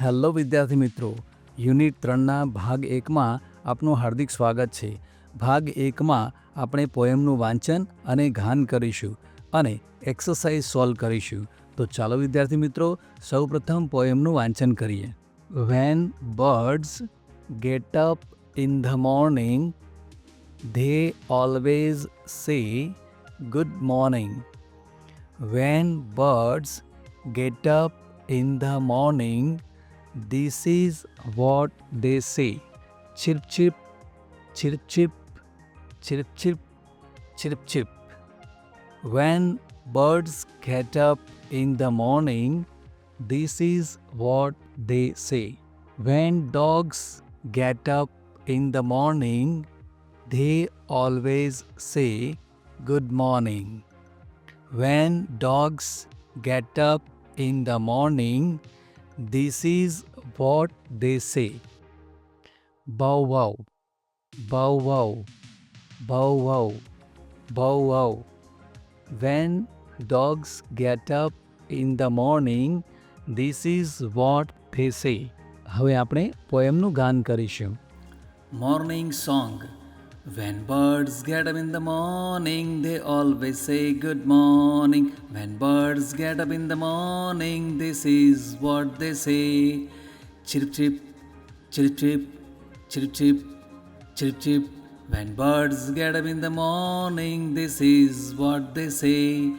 Hello વિદ્યાર્થી મિત્રો unit ત્રણના ભાગ એકમાં આપનું હાર્દિક સ્વાગત છે ભાગ એકમાં આપણે પોએમનું વાંચન અને ગાન કરીશું અને એક્સરસાઇઝ સોલ્વ કરીશું તો ચાલો વિદ્યાર્થી મિત્રો સૌપ્રથમ પોએમનું વાંચન કરીએ when birds get up in the morning they always say good morning when birds get up in the morning This is what they say. Chirp chirp, chirp chirp, chirp chirp, chirp chirp. When birds get up in the morning, this is what they say. When dogs get up in the morning, they always say good morning. When dogs get up in the morning, This is what they say. Bow wow, bow wow, bow wow, bow wow. When dogs get up in the morning, this is what they say. હવે આપણે પોએમનું ગાન કરીશું morning song When birds get up in the morning, they always say good morning. When birds get up in the morning, this is what they say. Chirp chirp, chirp chirp, chirp chirp, chirp chirp. When birds get up in the morning, this is what they say.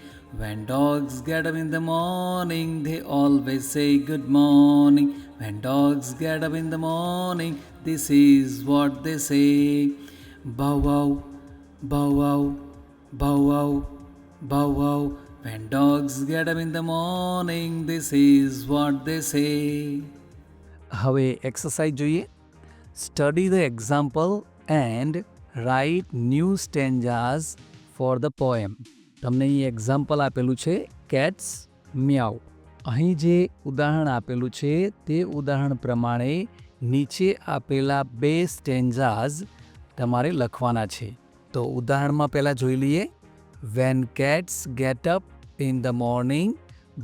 When dogs get up in the morning, they always say good morning. When dogs get up in the morning, this is what they say. bow bow wow bow wow bow wow when dogs get up in the morning this is what they say હવે exercise જોઈએ study the example and write new stanzas for the poem તમને અહીં example આપેલું છે cats મ્યાઉ અહીં જે ઉદાહરણ આપેલું છે તે ઉદાહરણ પ્રમાણે નીચે આપેલા બે સ્ટેન્જાઝ તમારે લખવાના છે તો ઉદાહરણમાં પહેલાં જોઈ લઈએ when cats get up in the morning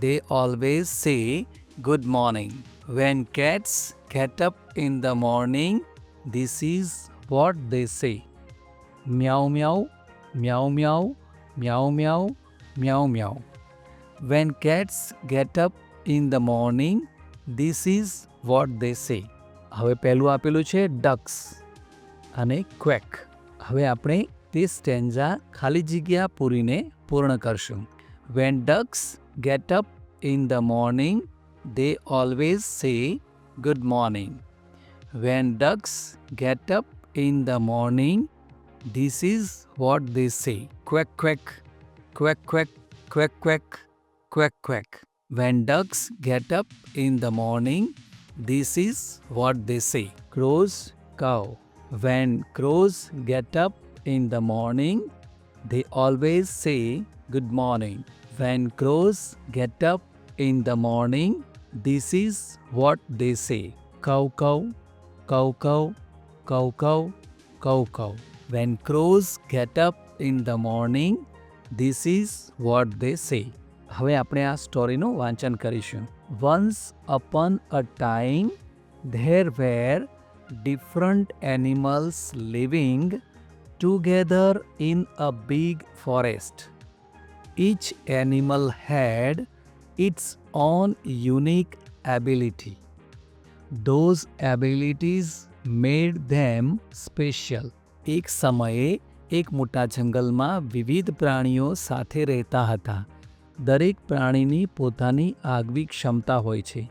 they always say good morning when cats get up in the morning this is what they say meow meow meow meow meow meow meow meow when cats get up in the morning this is what they say હવે પહેલું આપેલું છે ducks અને quack હવે આપણે તે stanza ખાલી જગ્યા પૂરીને પૂર્ણ કરશું when ducks get up in the morning they always say good morning when ducks get up in the morning this is what they say quack quack quack quack quack quack quack quack when ducks get up in the morning this is what they say crows caw When crows get up in the morning, they always say good morning. When crows get up in the morning, this is what they say. Cow cow, cow cow, cow cow, cow cow. When crows get up in the morning, this is what they say. હવે આપણે આ સ્ટોરીનું વાંચન કરીશું once upon a time there were different animals living together in a big forest. Each animal had its own unique ability. Those abilities made them special. એક સમયે એક મોટા જંગલમાં વિવિધ પ્રાણીઓ સાથે રહેતા હતા દરેક પ્રાણીની પોતાની આગવી ક્ષમતા હોય છે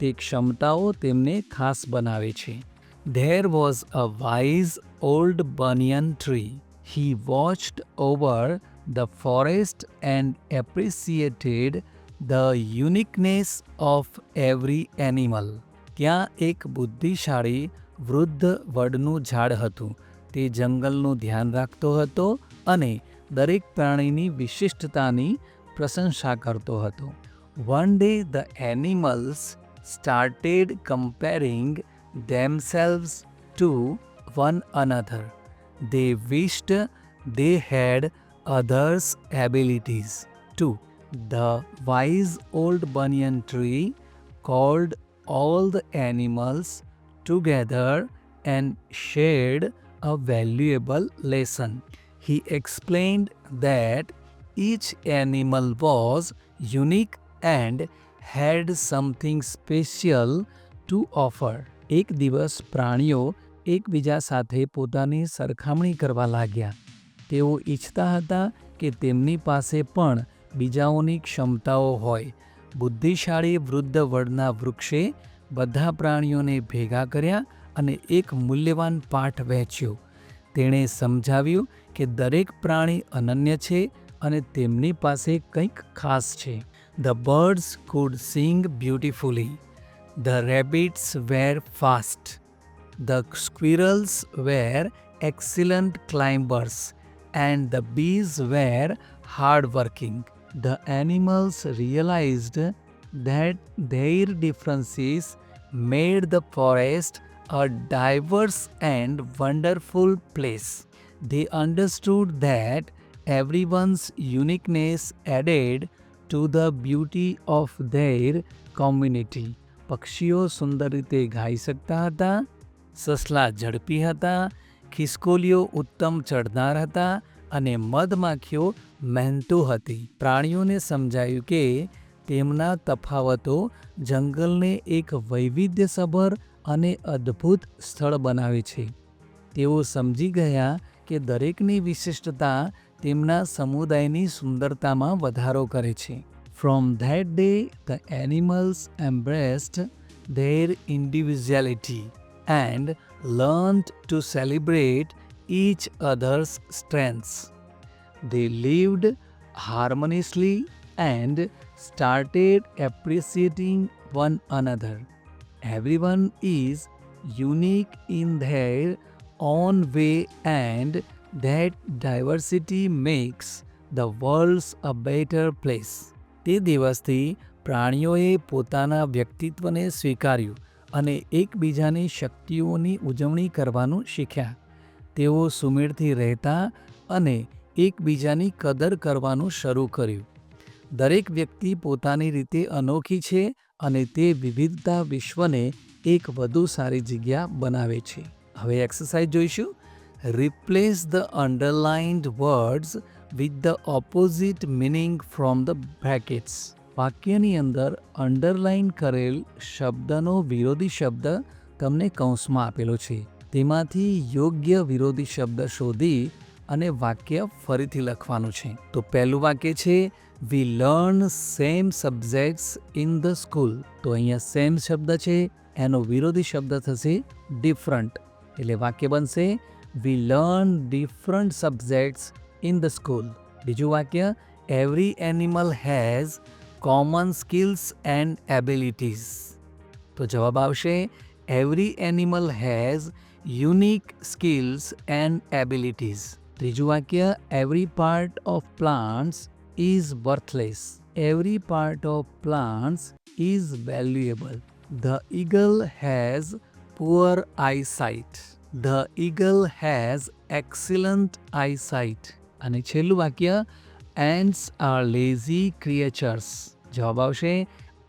તે ક્ષમતાઓ તેમને ખાસ બનાવે છે There was a wise old banyan tree. He watched over the forest and appreciated the uniqueness of every animal. ત્યાં એક બુદ્ધિશાળી વૃદ્ધ વડનું ઝાડ હતું તે જંગલનું ધ્યાન રાખતો હતો અને દરેક પ્રાણીની વિશિષ્ટતાની પ્રશંસા કરતો હતો one day the animals started comparing themselves to one another. They wished they had others' abilities too. The wise old banyan tree called all the animals together and shared a valuable lesson. He explained that each animal was unique and had something special to offer. એક દિવસ પ્રાણીઓ એકબીજા સાથે પોતાની સરખામણી કરવા લાગ્યા તેઓ ઈચ્છતા હતા કે તેમની પાસે પણ બીજાઓની ક્ષમતાઓ હોય બુદ્ધિશાળી વૃદ્ધ વડના વૃક્ષે બધા પ્રાણીઓને ભેગા કર્યા અને એક મૂલ્યવાન પાઠ વહેંચ્યો તેણે સમજાવ્યું કે દરેક પ્રાણી અનન્ય છે અને તેમની પાસે કંઈક ખાસ છે the birds could sing beautifully The rabbits were fast. The squirrels were excellent climbers, and the bees were hardworking. The animals realized that their differences made the forest a diverse and wonderful place. They understood that everyone's uniqueness added to the beauty of their community. પક્ષીઓ સુંદર રીતે ગાઈ શકતા હતા સસલા ઝડપી હતા ખિસકોલીઓ ઉત્તમ ચડનાર હતા અને મધમાખીઓ મહેનતુ હતી પ્રાણીઓને સમજાયું કે તેમના તફાવતો જંગલને એક વૈવિધ્યસભર અને અદ્ભુત સ્થળ બનાવે છે તેઓ સમજી ગયા કે દરેકની વિશિષ્ટતા તેમના સમુદાયની સુંદરતામાં વધારો કરે છે From that day, the animals embraced their individuality and learned to celebrate each other's strengths. They lived harmoniously and started appreciating one another. Everyone is unique in their own way, and that diversity makes the world a better place. તે દિવસથી પ્રાણીઓએ પોતાના વ્યક્તિત્વને સ્વીકાર્યું અને એકબીજાની શક્તિઓની ઉજવણી કરવાનું શીખ્યા તેઓ સુમેળથી રહેતા અને એકબીજાની કદર કરવાનું શરૂ કર્યું દરેક વ્યક્તિ પોતાની રીતે અનોખી છે અને તે વિવિધતા વિશ્વને એક વધુ સારી જગ્યા બનાવે છે હવે એક્સરસાઇઝ જોઈશું replace the underlined words with the opposite meaning from the brackets વાક્યની અંદર અંડરલાઇન કરેલ શબ્દનો વિરોધી શબ્દ તમને કૌંસમાં આપેલો છે તેમાંથી યોગ્ય વિરોધી શબ્દ શોધી અને વાક્ય ફરીથી લખવાનું છે તો પહેલું વાક્ય છે we learn same subjects in the school તો અહીંયા સેમ શબ્દ છે એનો વિરોધી શબ્દ થશે ડિફરન્ટ એટલે વાક્ય બનશે we learn different subjects in the school. Did you hear? Every animal has common skills and abilities. तो जवाब आवशे Every animal has unique skills and abilities. ત્રીજું વાક્ય Every part of plants is worthless. Every part of plants is valuable. The eagle has poor eyesight. The eagle has excellent eyesight. અને છેલ્લું વાક્ય ends R lazy creatures જવાબ આવશે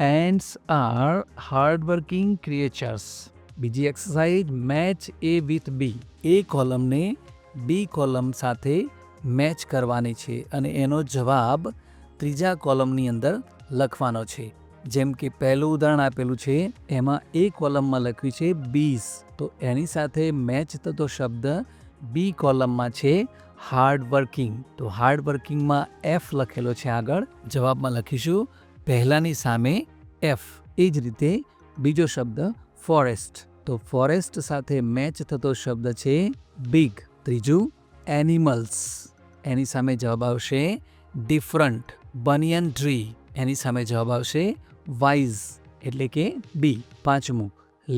ants are hardworking creatures બીજી exercise match A with B A કોલમને B column સાથે match કરવાની છે અને એનો જવાબ ત્રીજા કોલમની અંદર લખવાનો છે જેમ કે પહેલું ઉદાહરણ આપેલું છે એમાં એ કોલમમાં લખ્યું છે બીસ તો એની સાથે મેચ થતો શબ્દ બી કોલમમાં છે હાર્ડ વર્કિંગ તો હાર્ડ વર્કિંગમાં એફ લખેલો છે આગળ જવાબમાં લખીશું પહેલાંની સામે એફ એ જ રીતે બીજો શબ્દ ફોરેસ્ટ તો ફોરેસ્ટ સાથે મેચ થતો શબ્દ છે બિગ ત્રીજું એનિમલ્સ એની સામે જવાબ આવશે ડિફરન્ટ બનિયન ટ્રી એની સામે જવાબ આવશે વાઇઝ એટલે કે બી પાંચમું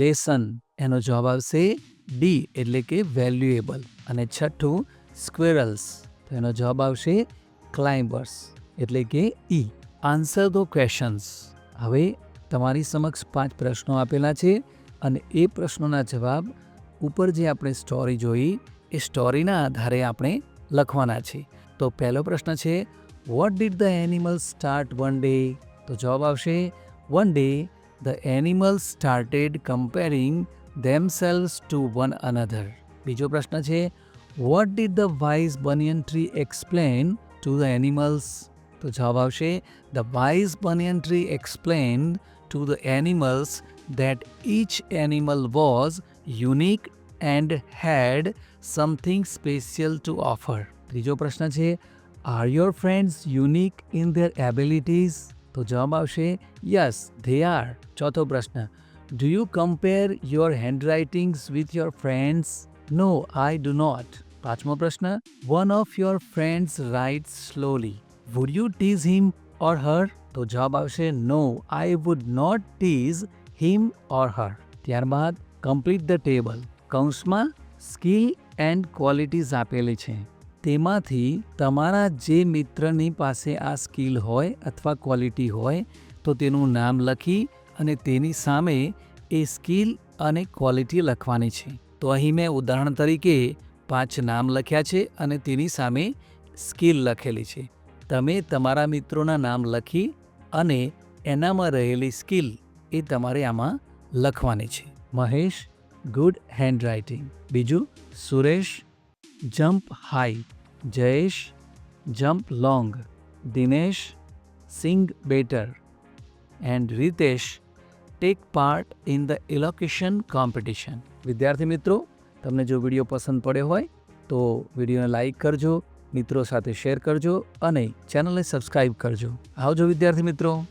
લેસન એનો જવાબ આવશે ડી એટલે કે વેલ્યુએબલ અને છઠ્ઠું સ્ક્વેરલ્સ તો એનો જવાબ આવશે ક્લાઇમ્બર્સ એટલે કે ઈ આન્સર ધો ક્વેશન્સ હવે તમારી સમક્ષ પાંચ પ્રશ્નો આપેલા છે અને એ પ્રશ્નોના જવાબ ઉપર જે આપણે સ્ટોરી જોઈ એ સ્ટોરીના આધારે આપણે લખવાના છે તો પહેલો પ્રશ્ન છે what did the animal start one day તો જવાબ આવશે one day the animal started comparing themselves to one another બીજો પ્રશ્ન છે What did the wise banyan tree explain to the animals? તો જવાબ આવશે The wise banyan tree explained to the animals that each animal was unique and had something special to offer. ત્રીજો પ્રશ્ન છે are your friends unique in their abilities તો જવાબ આવશે yes they are ચોથો પ્રશ્ન do you compare your handwritings with your friends no I do not પાંચમો પ્રશ્ન one of your friends write slowly would you tease him or her તો જવાબ આવશે no I would not tease him or her ત્યારબાદ complete the table કૌંસમાં skill and qualities આપેલી છે તેમાંથી તમારા જે મિત્રની પાસે આ સ્કિલ હોય અથવા ક્વોલિટી હોય તો તેનું નામ લખી અને તેની સામે એ સ્કિલ અને ક્વોલિટી લખવાની છે તો અહીં મેં ઉદાહરણ તરીકે પાંચ નામ લખ્યા છે અને તેની સામે સ્કિલ લખેલી છે તમે તમારા મિત્રોના નામ લખી અને એનામાં રહેલી સ્કિલ એ તમારે આમાં લખવાની છે મહેશ ગુડ હેન્ડ રાઇટિંગ બીજું Suresh jump high Jayesh jump long Dinesh sing better and Ritesh take part in the elocution competition વિદ્યાર્થી મિત્રો તમને જો વિડીયો પસંદ પડ્યો હોય તો વિડીયોને લાઇક કરજો મિત્રો સાથે શેર કરજો અને ચેનલને સબસ્ક્રાઈબ કરજો આવજો વિદ્યાર્થી મિત્રો